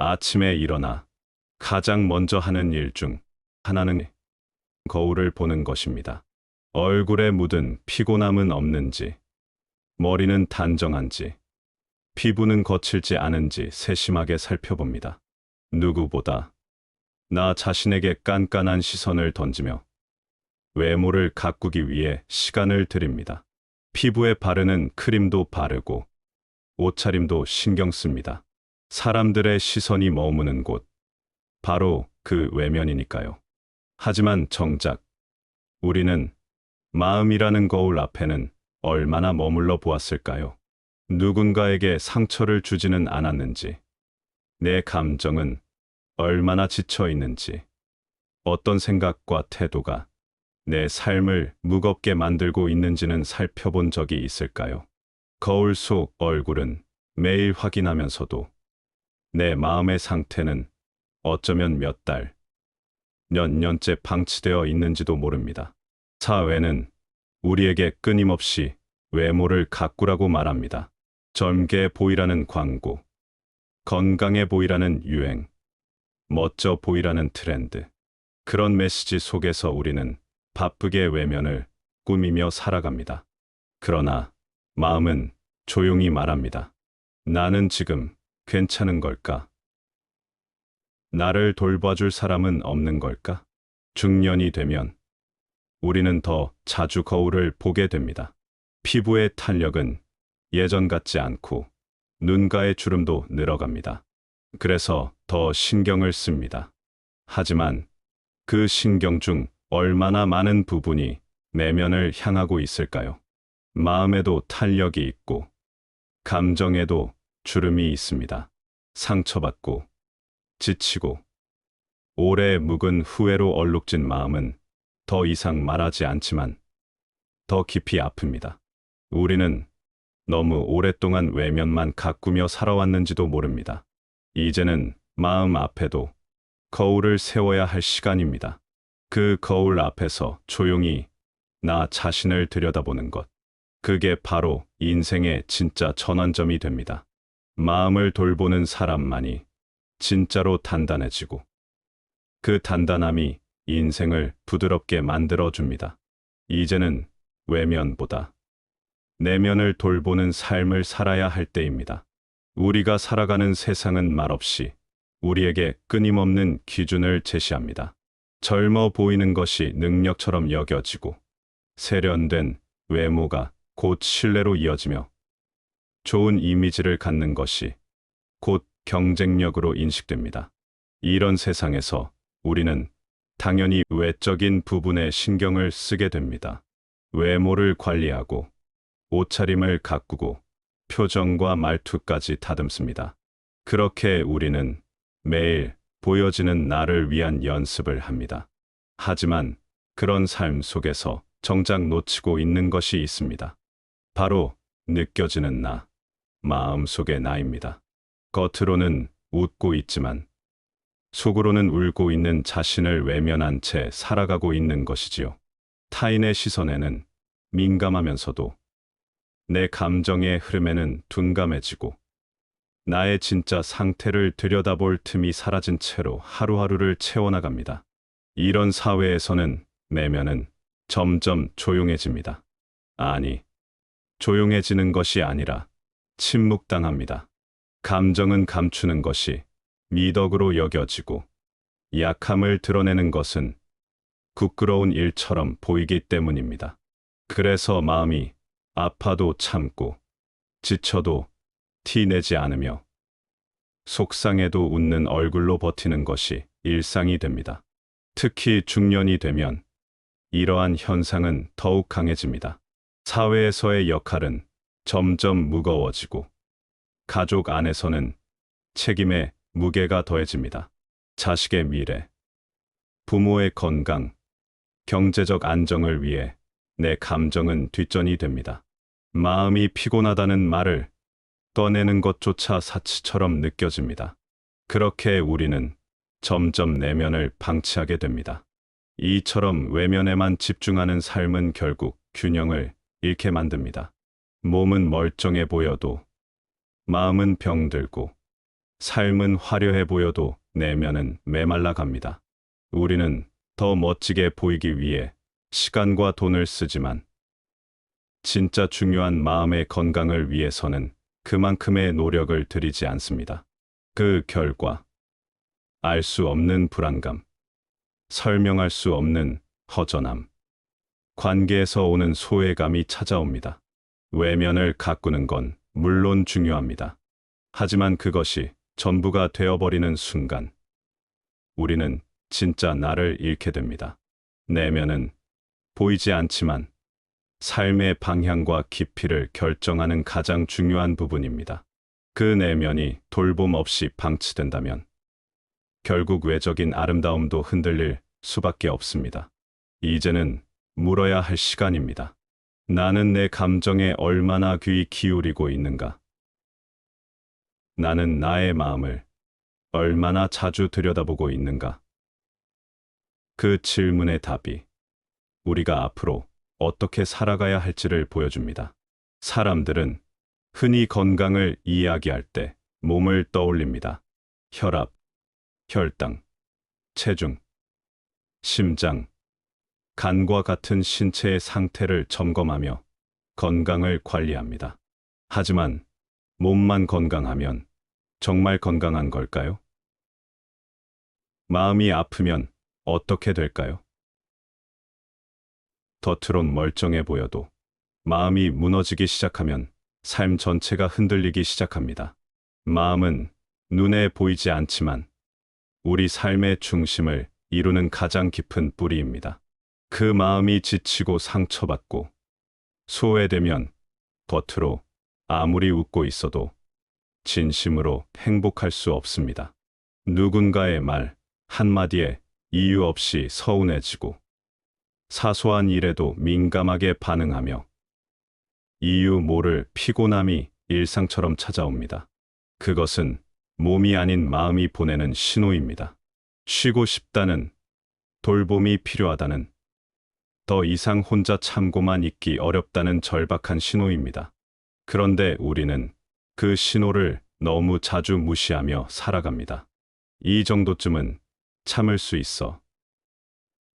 아침에 일어나 가장 먼저 하는 일 중 하나는 거울을 보는 것입니다. 얼굴에 묻은 피곤함은 없는지, 머리는 단정한지, 피부는 거칠지 않은지 세심하게 살펴봅니다. 누구보다 나 자신에게 깐깐한 시선을 던지며 외모를 가꾸기 위해 시간을 들입니다. 피부에 바르는 크림도 바르고 옷차림도 신경 씁니다. 사람들의 시선이 머무는 곳, 바로 그 외면이니까요. 하지만 정작 우리는 마음이라는 거울 앞에는 얼마나 머물러 보았을까요? 누군가에게 상처를 주지는 않았는지, 내 감정은 얼마나 지쳐 있는지, 어떤 생각과 태도가 내 삶을 무겁게 만들고 있는지는 살펴본 적이 있을까요? 거울 속 얼굴은 매일 확인하면서도 내 마음의 상태는 어쩌면 몇 달, 몇 년째 방치되어 있는지도 모릅니다. 사회는 우리에게 끊임없이 외모를 가꾸라고 말합니다. 젊게 보이라는 광고, 건강해 보이라는 유행, 멋져 보이라는 트렌드. 그런 메시지 속에서 우리는 바쁘게 외면을 꾸미며 살아갑니다. 그러나 마음은 조용히 말합니다. 나는 지금 괜찮은 걸까? 나를 돌봐줄 사람은 없는 걸까? 중년이 되면 우리는 더 자주 거울을 보게 됩니다. 피부의 탄력은 예전 같지 않고 눈가의 주름도 늘어갑니다. 그래서 더 신경을 씁니다. 하지만 그 신경 중 얼마나 많은 부분이 내면을 향하고 있을까요? 마음에도 탄력이 있고 감정에도 주름이 있습니다. 상처받고 지치고 오래 묵은 후회로 얼룩진 마음은 더 이상 말하지 않지만 더 깊이 아픕니다. 우리는 너무 오랫동안 외면만 가꾸며 살아왔는지도 모릅니다. 이제는 마음 앞에도 거울을 세워야 할 시간입니다. 그 거울 앞에서 조용히 나 자신을 들여다보는 것. 그게 바로 인생의 진짜 전환점이 됩니다. 마음을 돌보는 사람만이 진짜로 단단해지고 그 단단함이 인생을 부드럽게 만들어 줍니다. 이제는 외면보다 내면을 돌보는 삶을 살아야 할 때입니다. 우리가 살아가는 세상은 말없이 우리에게 끊임없는 기준을 제시합니다. 젊어 보이는 것이 능력처럼 여겨지고 세련된 외모가 곧 신뢰로 이어지며 좋은 이미지를 갖는 것이 곧 경쟁력으로 인식됩니다. 이런 세상에서 우리는 당연히 외적인 부분에 신경을 쓰게 됩니다. 외모를 관리하고 옷차림을 가꾸고 표정과 말투까지 다듬습니다. 그렇게 우리는 매일 보여지는 나를 위한 연습을 합니다. 하지만 그런 삶 속에서 정작 놓치고 있는 것이 있습니다. 바로 느껴지는 나, 마음 속의 나입니다. 겉으로는 웃고 있지만 속으로는 울고 있는 자신을 외면한 채 살아가고 있는 것이지요. 타인의 시선에는 민감하면서도 내 감정의 흐름에는 둔감해지고 나의 진짜 상태를 들여다볼 틈이 사라진 채로 하루하루를 채워나갑니다. 이런 사회에서는 내면은 점점 조용해집니다. 아니, 조용해지는 것이 아니라 침묵당합니다. 감정은 감추는 것이 미덕으로 여겨지고 약함을 드러내는 것은 부끄러운 일처럼 보이기 때문입니다. 그래서 마음이 아파도 참고 지쳐도 티내지 않으며 속상해도 웃는 얼굴로 버티는 것이 일상이 됩니다. 특히 중년이 되면 이러한 현상은 더욱 강해집니다. 사회에서의 역할은 점점 무거워지고 가족 안에서는 책임의 무게가 더해집니다. 자식의 미래, 부모의 건강, 경제적 안정을 위해 내 감정은 뒷전이 됩니다. 마음이 피곤하다는 말을 꺼내는 것조차 사치처럼 느껴집니다. 그렇게 우리는 점점 내면을 방치하게 됩니다. 이처럼 외면에만 집중하는 삶은 결국 균형을 잃게 만듭니다. 몸은 멀쩡해 보여도 마음은 병들고 삶은 화려해 보여도 내면은 메말라 갑니다. 우리는 더 멋지게 보이기 위해 시간과 돈을 쓰지만 진짜 중요한 마음의 건강을 위해서는 그만큼의 노력을 들이지 않습니다. 그 결과 알 수 없는 불안감, 설명할 수 없는 허전함, 관계에서 오는 소외감이 찾아옵니다. 외면을 가꾸는 건 물론 중요합니다. 하지만 그것이 전부가 되어버리는 순간, 우리는 진짜 나를 잃게 됩니다. 내면은 보이지 않지만 삶의 방향과 깊이를 결정하는 가장 중요한 부분입니다. 그 내면이 돌봄 없이 방치된다면 결국 외적인 아름다움도 흔들릴 수밖에 없습니다. 이제는 물어야 할 시간입니다. 나는 내 감정에 얼마나 귀 기울이고 있는가? 나는 나의 마음을 얼마나 자주 들여다보고 있는가? 그 질문의 답이 우리가 앞으로 어떻게 살아가야 할지를 보여줍니다. 사람들은 흔히 건강을 이야기할 때 몸을 떠올립니다. 혈압, 혈당, 체중, 심장, 간과 같은 신체의 상태를 점검하며 건강을 관리합니다. 하지만 몸만 건강하면 정말 건강한 걸까요? 마음이 아프면 어떻게 될까요? 겉으론 멀쩡해 보여도 마음이 무너지기 시작하면 삶 전체가 흔들리기 시작합니다. 마음은 눈에 보이지 않지만 우리 삶의 중심을 이루는 가장 깊은 뿌리입니다. 그 마음이 지치고 상처받고 소외되면 겉으로 아무리 웃고 있어도 진심으로 행복할 수 없습니다. 누군가의 말 한마디에 이유 없이 서운해지고 사소한 일에도 민감하게 반응하며 이유 모를 피곤함이 일상처럼 찾아옵니다. 그것은 몸이 아닌 마음이 보내는 신호입니다. 쉬고 싶다는, 돌봄이 필요하다는, 더 이상 혼자 참고만 있기 어렵다는 절박한 신호입니다. 그런데 우리는 그 신호를 너무 자주 무시하며 살아갑니다. 이 정도쯤은 참을 수 있어.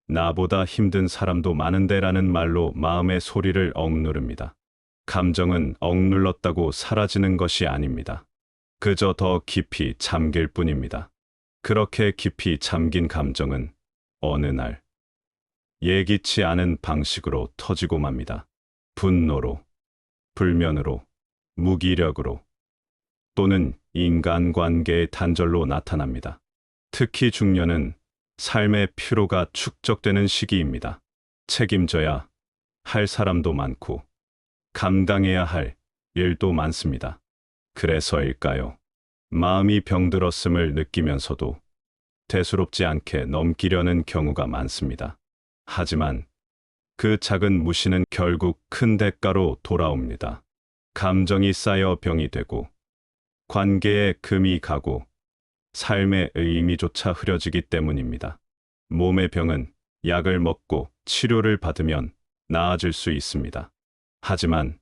나보다 힘든 사람도 많은데 라는 말로 마음의 소리를 억누릅니다. 감정은 억눌렀다고 사라지는 것이 아닙니다. 그저 더 깊이 잠길 뿐입니다. 그렇게 깊이 잠긴 감정은 어느 날 예기치 않은 방식으로 터지고 맙니다. 분노로, 불면으로, 무기력으로, 또는 인간관계의 단절로 나타납니다. 특히 중년은 삶의 피로가 축적되는 시기입니다. 책임져야 할 사람도 많고 감당해야 할 일도 많습니다. 그래서일까요? 마음이 병들었음을 느끼면서도 대수롭지 않게 넘기려는 경우가 많습니다. 하지만 그 작은 무시는 결국 큰 대가로 돌아옵니다. 감정이 쌓여 병이 되고 관계에 금이 가고 삶의 의미조차 흐려지기 때문입니다. 몸의 병은 약을 먹고 치료를 받으면 나아질 수 있습니다. 하지만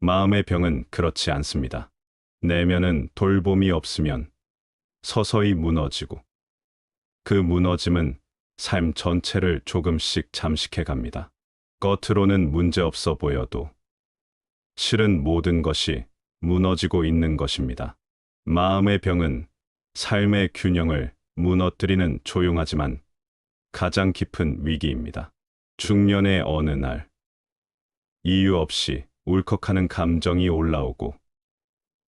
마음의 병은 그렇지 않습니다. 내면은 돌봄이 없으면 서서히 무너지고 그 무너짐은 삶 전체를 조금씩 잠식해 갑니다. 겉으로는 문제 없어 보여도 실은 모든 것이 무너지고 있는 것입니다. 마음의 병은 삶의 균형을 무너뜨리는 조용하지만 가장 깊은 위기입니다. 중년의 어느 날, 이유 없이 울컥하는 감정이 올라오고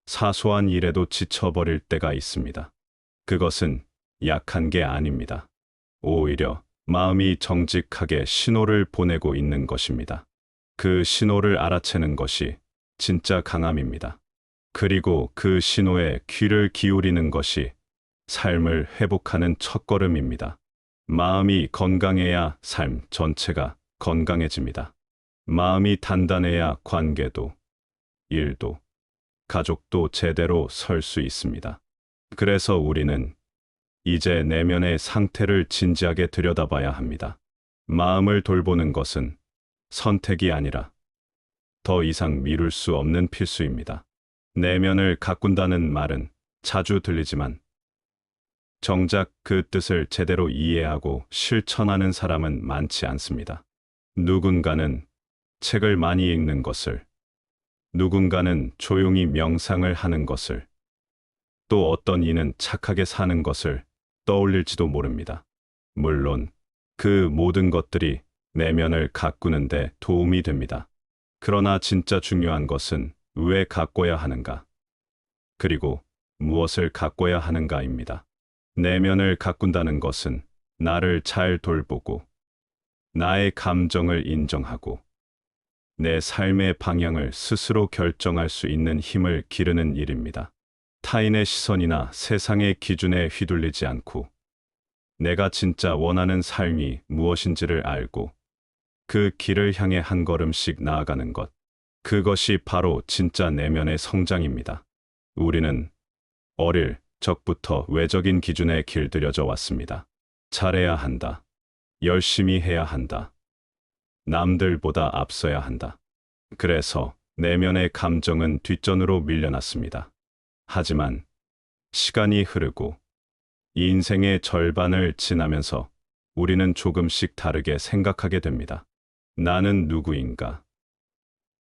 사소한 일에도 지쳐버릴 때가 있습니다. 그것은 약한 게 아닙니다. 오히려 마음이 정직하게 신호를 보내고 있는 것입니다. 그 신호를 알아채는 것이 진짜 강함입니다. 그리고 그 신호에 귀를 기울이는 것이 삶을 회복하는 첫걸음입니다. 마음이 건강해야 삶 전체가 건강해집니다. 마음이 단단해야 관계도, 일도, 가족도 제대로 설 수 있습니다. 그래서 우리는 이제 내면의 상태를 진지하게 들여다봐야 합니다. 마음을 돌보는 것은 선택이 아니라 더 이상 미룰 수 없는 필수입니다. 내면을 가꾼다는 말은 자주 들리지만 정작 그 뜻을 제대로 이해하고 실천하는 사람은 많지 않습니다. 누군가는 책을 많이 읽는 것을, 누군가는 조용히 명상을 하는 것을, 또 어떤 이는 착하게 사는 것을 떠올릴지도 모릅니다. 물론 그 모든 것들이 내면을 가꾸는데 도움이 됩니다. 그러나 진짜 중요한 것은 왜 가꿔야 하는가? 그리고 무엇을 가꿔야 하는가입니다. 내면을 가꾼다는 것은 나를 잘 돌보고 나의 감정을 인정하고 내 삶의 방향을 스스로 결정할 수 있는 힘을 기르는 일입니다. 타인의 시선이나 세상의 기준에 휘둘리지 않고 내가 진짜 원하는 삶이 무엇인지를 알고 그 길을 향해 한 걸음씩 나아가는 것. 그것이 바로 진짜 내면의 성장입니다. 우리는 어릴 적부터 외적인 기준에 길들여져 왔습니다. 잘해야 한다. 열심히 해야 한다. 남들보다 앞서야 한다. 그래서 내면의 감정은 뒷전으로 밀려났습니다. 하지만 시간이 흐르고 인생의 절반을 지나면서 우리는 조금씩 다르게 생각하게 됩니다. 나는 누구인가?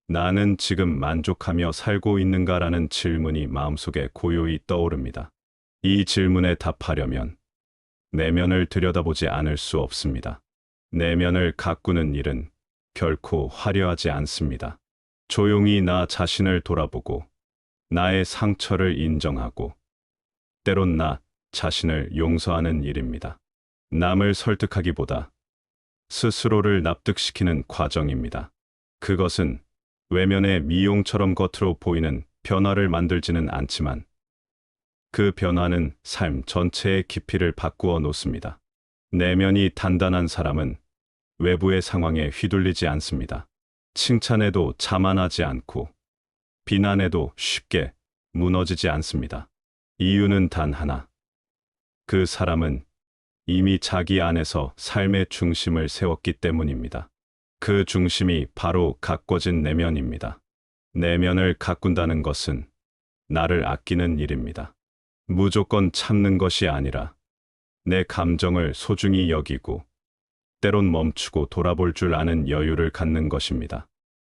나는 지금 만족하며 살고 있는가라는 질문이 마음속에 고요히 떠오릅니다. 이 질문에 답하려면 내면을 들여다보지 않을 수 없습니다. 내면을 가꾸는 일은 결코 화려하지 않습니다. 조용히 나 자신을 돌아보고 나의 상처를 인정하고 때론 나 자신을 용서하는 일입니다. 남을 설득하기보다 스스로를 납득시키는 과정입니다. 그것은 외면의 미용처럼 겉으로 보이는 변화를 만들지는 않지만 그 변화는 삶 전체의 깊이를 바꾸어 놓습니다. 내면이 단단한 사람은 외부의 상황에 휘둘리지 않습니다. 칭찬에도 자만하지 않고 비난에도 쉽게 무너지지 않습니다. 이유는 단 하나. 그 사람은 이미 자기 안에서 삶의 중심을 세웠기 때문입니다. 그 중심이 바로 가꿔진 내면입니다. 내면을 가꾼다는 것은 나를 아끼는 일입니다. 무조건 참는 것이 아니라 내 감정을 소중히 여기고 때론 멈추고 돌아볼 줄 아는 여유를 갖는 것입니다.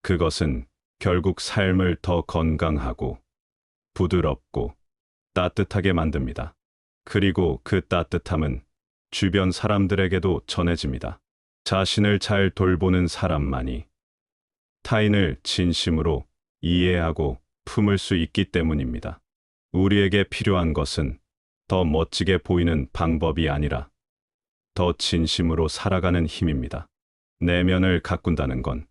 그것은 결국 삶을 더 건강하고 부드럽고 따뜻하게 만듭니다. 그리고 그 따뜻함은 주변 사람들에게도 전해집니다. 자신을 잘 돌보는 사람만이 타인을 진심으로 이해하고 품을 수 있기 때문입니다. 우리에게 필요한 것은 더 멋지게 보이는 방법이 아니라 더 진심으로 살아가는 힘입니다. 내면을 가꾼다는 건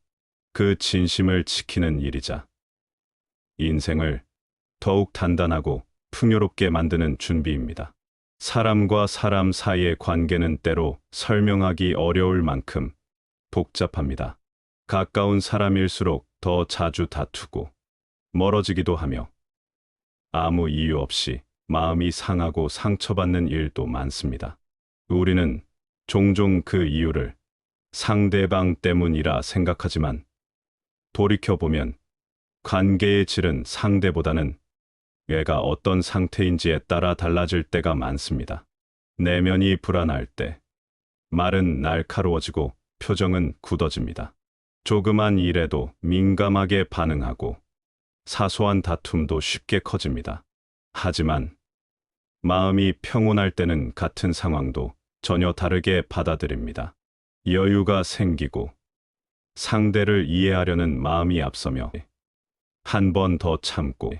그 진심을 지키는 일이자 인생을 더욱 단단하고 풍요롭게 만드는 준비입니다. 사람과 사람 사이의 관계는 때로 설명하기 어려울 만큼 복잡합니다. 가까운 사람일수록 더 자주 다투고 멀어지기도 하며 아무 이유 없이 마음이 상하고 상처받는 일도 많습니다. 우리는 종종 그 이유를 상대방 때문이라 생각하지만 돌이켜보면 관계의 질은 상대보다는 얘가 어떤 상태인지에 따라 달라질 때가 많습니다. 내면이 불안할 때 말은 날카로워지고 표정은 굳어집니다. 조그만 일에도 민감하게 반응하고 사소한 다툼도 쉽게 커집니다. 하지만 마음이 평온할 때는 같은 상황도 전혀 다르게 받아들입니다. 여유가 생기고 상대를 이해하려는 마음이 앞서며 한 번 더 참고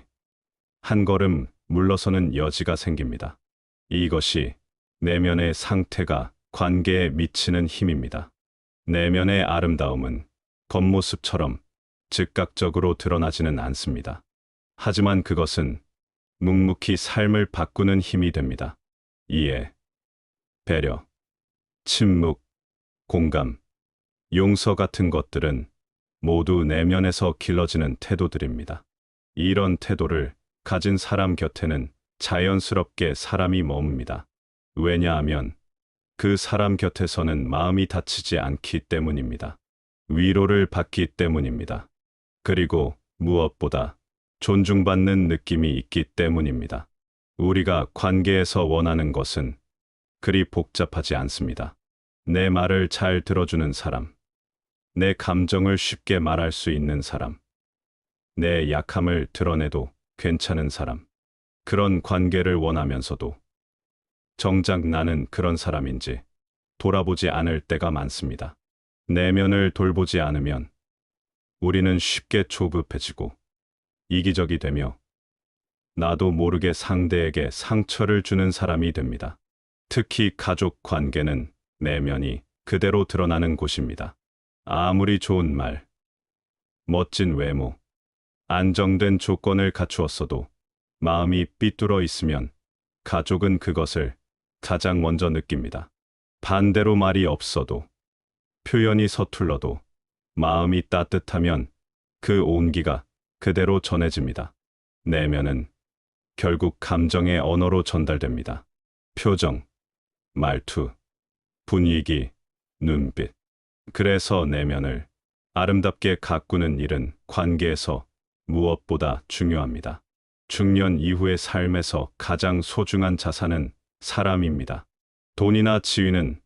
한 걸음 물러서는 여지가 생깁니다. 이것이 내면의 상태가 관계에 미치는 힘입니다. 내면의 아름다움은 겉모습처럼 즉각적으로 드러나지는 않습니다. 하지만 그것은 묵묵히 삶을 바꾸는 힘이 됩니다. 이해, 배려, 침묵, 공감, 용서 같은 것들은 모두 내면에서 길러지는 태도들입니다. 이런 태도를 가진 사람 곁에는 자연스럽게 사람이 머뭅니다. 왜냐하면 그 사람 곁에서는 마음이 다치지 않기 때문입니다. 위로를 받기 때문입니다. 그리고 무엇보다 존중받는 느낌이 있기 때문입니다. 우리가 관계에서 원하는 것은 그리 복잡하지 않습니다. 내 말을 잘 들어주는 사람, 내 감정을 쉽게 말할 수 있는 사람, 내 약함을 드러내도 괜찮은 사람, 그런 관계를 원하면서도 정작 나는 그런 사람인지 돌아보지 않을 때가 많습니다. 내면을 돌보지 않으면 우리는 쉽게 조급해지고 이기적이 되며 나도 모르게 상대에게 상처를 주는 사람이 됩니다. 특히 가족 관계는 내면이 그대로 드러나는 곳입니다. 아무리 좋은 말, 멋진 외모, 안정된 조건을 갖추었어도 마음이 삐뚤어 있으면 가족은 그것을 가장 먼저 느낍니다. 반대로 말이 없어도 표현이 서툴러도 마음이 따뜻하면 그 온기가 그대로 전해집니다. 내면은 결국 감정의 언어로 전달됩니다. 표정, 말투, 분위기, 눈빛. 그래서 내면을 아름답게 가꾸는 일은 관계에서 무엇보다 중요합니다. 중년 이후의 삶에서 가장 소중한 자산은 사람입니다. 돈이나 지위는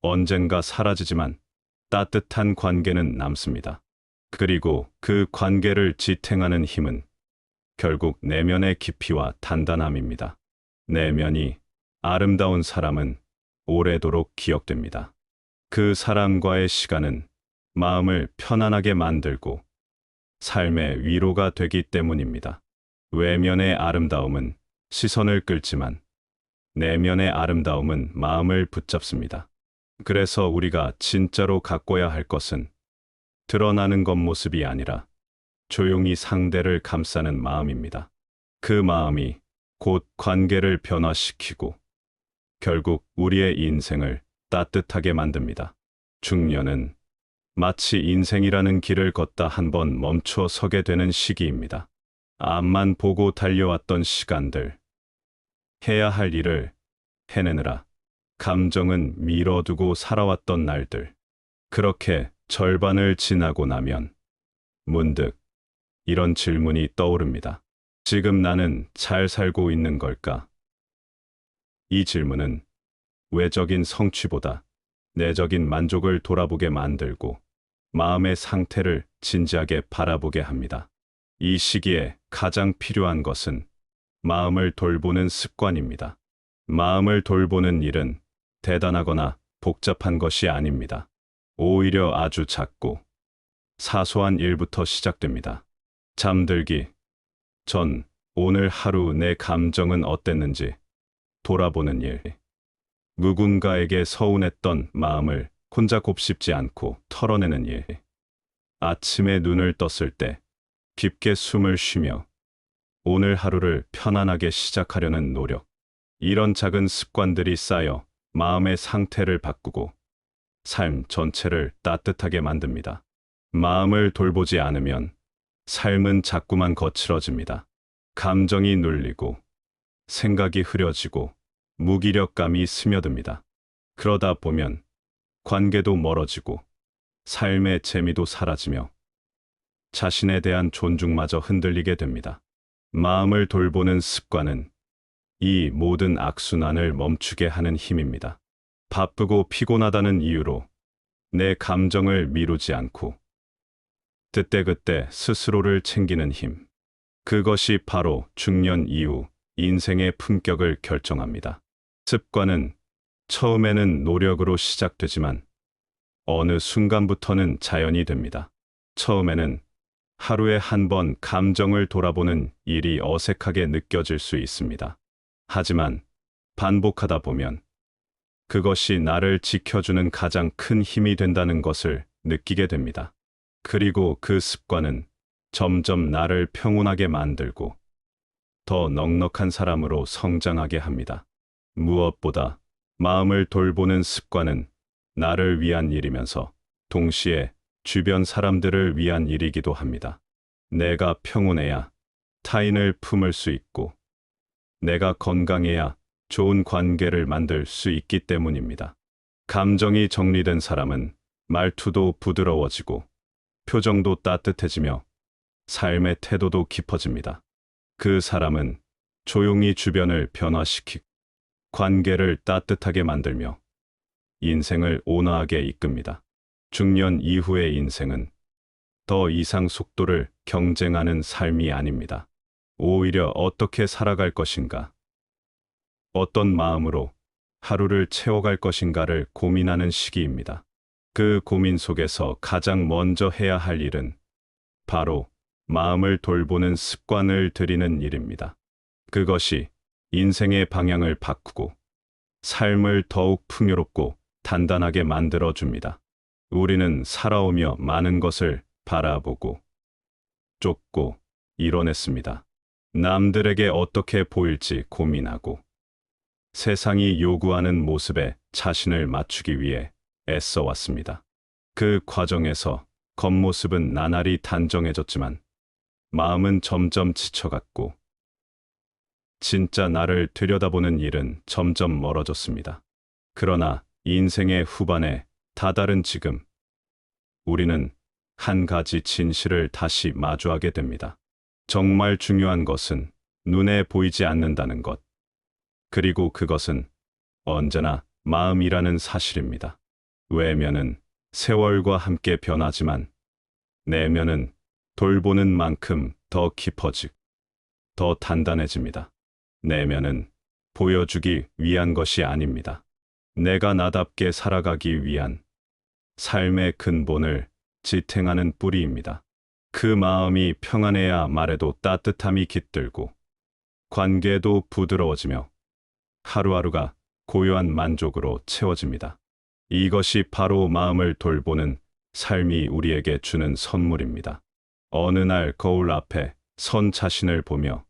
언젠가 사라지지만 따뜻한 관계는 남습니다. 그리고 그 관계를 지탱하는 힘은 결국 내면의 깊이와 단단함입니다. 내면이 아름다운 사람은 오래도록 기억됩니다. 그 사람과의 시간은 마음을 편안하게 만들고 삶의 위로가 되기 때문입니다. 외면의 아름다움은 시선을 끌지만 내면의 아름다움은 마음을 붙잡습니다. 그래서 우리가 진짜로 가꿔야 할 것은 드러나는 겉모습이 아니라 조용히 상대를 감싸는 마음입니다. 그 마음이 곧 관계를 변화시키고 결국 우리의 인생을 따뜻하게 만듭니다. 중년은 마치 인생이라는 길을 걷다 한 번 멈춰 서게 되는 시기입니다. 앞만 보고 달려왔던 시간들, 해야 할 일을 해내느라 감정은 미뤄두고 살아왔던 날들. 그렇게 절반을 지나고 나면 문득 이런 질문이 떠오릅니다. 지금 나는 잘 살고 있는 걸까? 이 질문은 외적인 성취보다 내적인 만족을 돌아보게 만들고 마음의 상태를 진지하게 바라보게 합니다. 이 시기에 가장 필요한 것은 마음을 돌보는 습관입니다. 마음을 돌보는 일은 대단하거나 복잡한 것이 아닙니다. 오히려 아주 작고 사소한 일부터 시작됩니다. 잠들기 전 오늘 하루 내 감정은 어땠는지 돌아보는 일. 누군가에게 서운했던 마음을 혼자 곱씹지 않고 털어내는 일. 아침에 눈을 떴을 때 깊게 숨을 쉬며 오늘 하루를 편안하게 시작하려는 노력. 이런 작은 습관들이 쌓여 마음의 상태를 바꾸고 삶 전체를 따뜻하게 만듭니다. 마음을 돌보지 않으면 삶은 자꾸만 거칠어집니다. 감정이 눌리고 생각이 흐려지고 무기력감이 스며듭니다. 그러다 보면 관계도 멀어지고 삶의 재미도 사라지며 자신에 대한 존중마저 흔들리게 됩니다. 마음을 돌보는 습관은 이 모든 악순환을 멈추게 하는 힘입니다. 바쁘고 피곤하다는 이유로 내 감정을 미루지 않고 그때그때 스스로를 챙기는 힘. 그것이 바로 중년 이후 인생의 품격을 결정합니다. 습관은 처음에는 노력으로 시작되지만 어느 순간부터는 자연이 됩니다. 처음에는 하루에 한 번 감정을 돌아보는 일이 어색하게 느껴질 수 있습니다. 하지만 반복하다 보면 그것이 나를 지켜주는 가장 큰 힘이 된다는 것을 느끼게 됩니다. 그리고 그 습관은 점점 나를 평온하게 만들고 더 넉넉한 사람으로 성장하게 합니다. 무엇보다 마음을 돌보는 습관은 나를 위한 일이면서 동시에 주변 사람들을 위한 일이기도 합니다. 내가 평온해야 타인을 품을 수 있고 내가 건강해야 좋은 관계를 만들 수 있기 때문입니다. 감정이 정리된 사람은 말투도 부드러워지고 표정도 따뜻해지며 삶의 태도도 깊어집니다. 그 사람은 조용히 주변을 변화시키고 관계를 따뜻하게 만들며 인생을 온화하게 이끕니다. 중년 이후의 인생은 더 이상 속도를 경쟁하는 삶이 아닙니다. 오히려 어떻게 살아갈 것인가, 어떤 마음으로 하루를 채워갈 것인가를 고민하는 시기입니다. 그 고민 속에서 가장 먼저 해야 할 일은 바로 마음을 돌보는 습관을 들이는 일입니다. 그것이 인생의 방향을 바꾸고 삶을 더욱 풍요롭고 단단하게 만들어 줍니다. 우리는 살아오며 많은 것을 바라보고 쫓고 이뤄냈습니다. 남들에게 어떻게 보일지 고민하고 세상이 요구하는 모습에 자신을 맞추기 위해 애써 왔습니다. 그 과정에서 겉모습은 나날이 단정해졌지만 마음은 점점 지쳐갔고 진짜 나를 들여다보는 일은 점점 멀어졌습니다. 그러나 인생의 후반에 다다른 지금 우리는 한 가지 진실을 다시 마주하게 됩니다. 정말 중요한 것은 눈에 보이지 않는다는 것. 그리고 그것은 언제나 마음이라는 사실입니다. 외면은 세월과 함께 변하지만 내면은 돌보는 만큼 더 깊어지고 더 단단해집니다. 내면은 보여주기 위한 것이 아닙니다. 내가 나답게 살아가기 위한 삶의 근본을 지탱하는 뿌리입니다. 그 마음이 평안해야 말에도 따뜻함이 깃들고 관계도 부드러워지며 하루하루가 고요한 만족으로 채워집니다. 이것이 바로 마음을 돌보는 삶이 우리에게 주는 선물입니다. 어느 날 거울 앞에 선 자신을 보며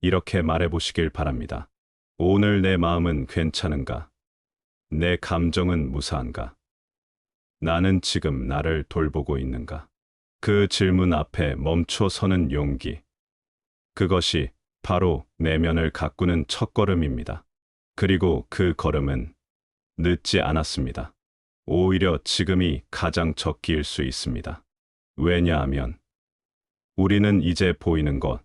이렇게 말해보시길 바랍니다. 오늘 내 마음은 괜찮은가? 내 감정은 무사한가? 나는 지금 나를 돌보고 있는가? 그 질문 앞에 멈춰 서는 용기. 그것이 바로 내면을 가꾸는 첫걸음입니다. 그리고 그 걸음은 늦지 않았습니다. 오히려 지금이 가장 적기일 수 있습니다. 왜냐하면 우리는 이제 보이는 것,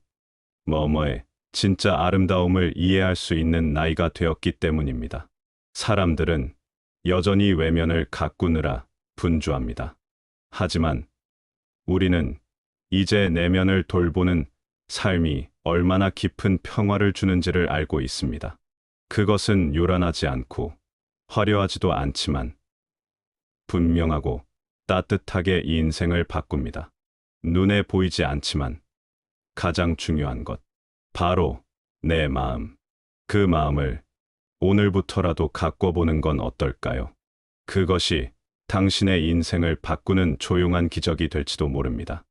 뭐뭐의 진짜 아름다움을 이해할 수 있는 나이가 되었기 때문입니다. 사람들은 여전히 외면을 가꾸느라 분주합니다. 하지만 우리는 이제 내면을 돌보는 삶이 얼마나 깊은 평화를 주는지를 알고 있습니다. 그것은 요란하지 않고 화려하지도 않지만 분명하고 따뜻하게 이 인생을 바꿉니다. 눈에 보이지 않지만 가장 중요한 것, 바로 내 마음. 그 마음을 오늘부터라도 가꿔 보는 건 어떨까요? 그것이 당신의 인생을 바꾸는 조용한 기적이 될지도 모릅니다.